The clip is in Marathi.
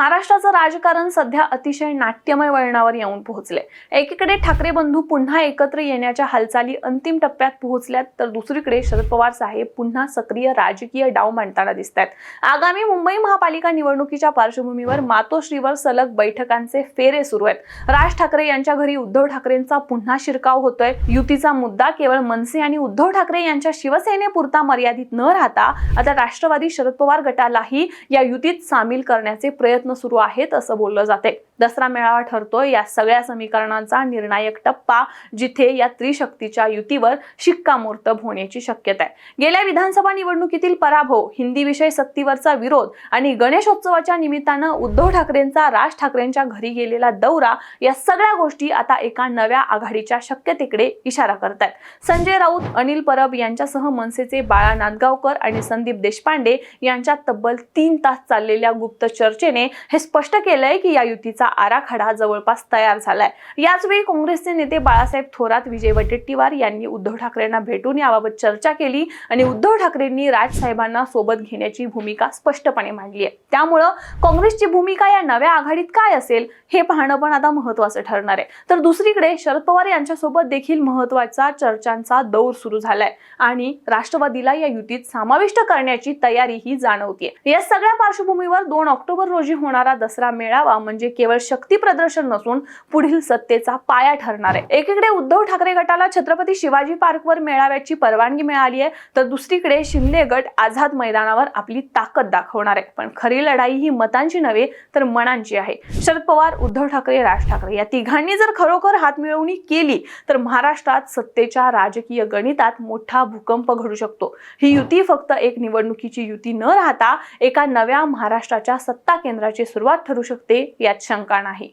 महाराष्ट्राचं राजकारण सध्या अतिशय नाट्यमय वळणावर येऊन पोहोचले एकीकडे ठाकरे बंधू पुन्हा एकत्र येण्याच्या हालचाली अंतिम टप्प्यात पोहोचल्यात तर दुसरीकडे शरद पवार साहेब पुन्हा सक्रिय राजकीय डाव मांडताना दिसत आहेत आगामी मुंबई महापालिका निवडणुकीच्या पार्श्वभूमीवर मातोश्रीवर सलग बैठकांचे फेरे सुरू आहेत. राज ठाकरे यांच्या घरी उद्धव ठाकरेंचा पुन्हा शिरकाव होतोय. युतीचा मुद्दा केवळ मनसे आणि उद्धव ठाकरे यांच्या शिवसेनेपुरता मर्यादित न राहता आता राष्ट्रवादी शरद पवार गटालाही या युतीत सामील करण्याचे प्रयत्न सुरू आहेत असं बोललं जाते दसरा मेळावा ठरतोय. या सगळ्या समीकरणांचा निर्णायक टप्पा जिथे या त्रिशक्तीच्या युतीवर शिक्कामोर्तब होण्याची शक्यता आहे. गेल्या विधानसभा निवडणुकीतील पराभव हिंदी विषय सक्तीवरचा विरोध आणि गणेशोत्सवाच्या निमित्तानं उद्धव ठाकरेंचा राज ठाकरेंच्या घरी गेलेला दौरा या सगळ्या गोष्टी आता एका नव्या आघाडीच्या शक्यतेकडे इशारा करतायत. संजय राऊत अनिल परब यांच्यासह मनसेचे बाळा नांदगावकर आणि संदीप देशपांडे यांच्या तब्बल तीन तास चाललेल्या गुप्त चर्चेने हे स्पष्ट केलंय की या युतीचा आराखडा जवळपास तयार झालाय. याचवेळी काँग्रेसचे नेते बाळासाहेब थोरात विजय वडेट्टीवार यांनी उद्धव ठाकरेंना भेटून याबाबत चर्चा केली आणि उद्धव ठाकरेंनी राजसाहेबांना सोबत घेण्याची भूमिका स्पष्टपणे मांडली आहे. त्यामुळं काँग्रेसची भूमिका या नव्या आघाडीत काय असेल हे पाहणं पण आता महत्वाचं ठरणार आहे. तर दुसरीकडे शरद पवार यांच्यासोबत देखील महत्त्वाचा चर्चांचा दौर सुरू झालाय आणि राष्ट्रवादीला या युतीत समाविष्ट करण्याची तयारी ही जाणवतीये. या सगळ्या पार्श्वभूमीवर दोन ऑक्टोबर रोजी होणारा दसरा मेळावा म्हणजे केवळ शक्ती प्रदर्शन नसून पुढील सत्तेचा पाया ठरणार आहे. एकीकडे उद्धव ठाकरे गटाला छत्रपती शिवाजी पार्कवर मेळाव्याची परवानगी मिळाली आहे तर दुसरीकडे शिंदे गट आझाद मैदानावर आपली ताकद दाखवणार आहे. पण खरी लढाई ही मतांची नव्हे तर मनांची आहे. शरद पवार उद्धव ठाकरे राज ठाकरे या तिघांनी जर खरोखर हात मिळवणी केली तर महाराष्ट्रात सत्तेच्या राजकीय गणितात मोठा भूकंप घडू शकतो. ही युती फक्त एक निवडणुकीची युती न राहता एका नव्या महाराष्ट्राच्या सत्ता केंद्राची सुरुवात ठरू शकते यात शंका ठिकाण आहे.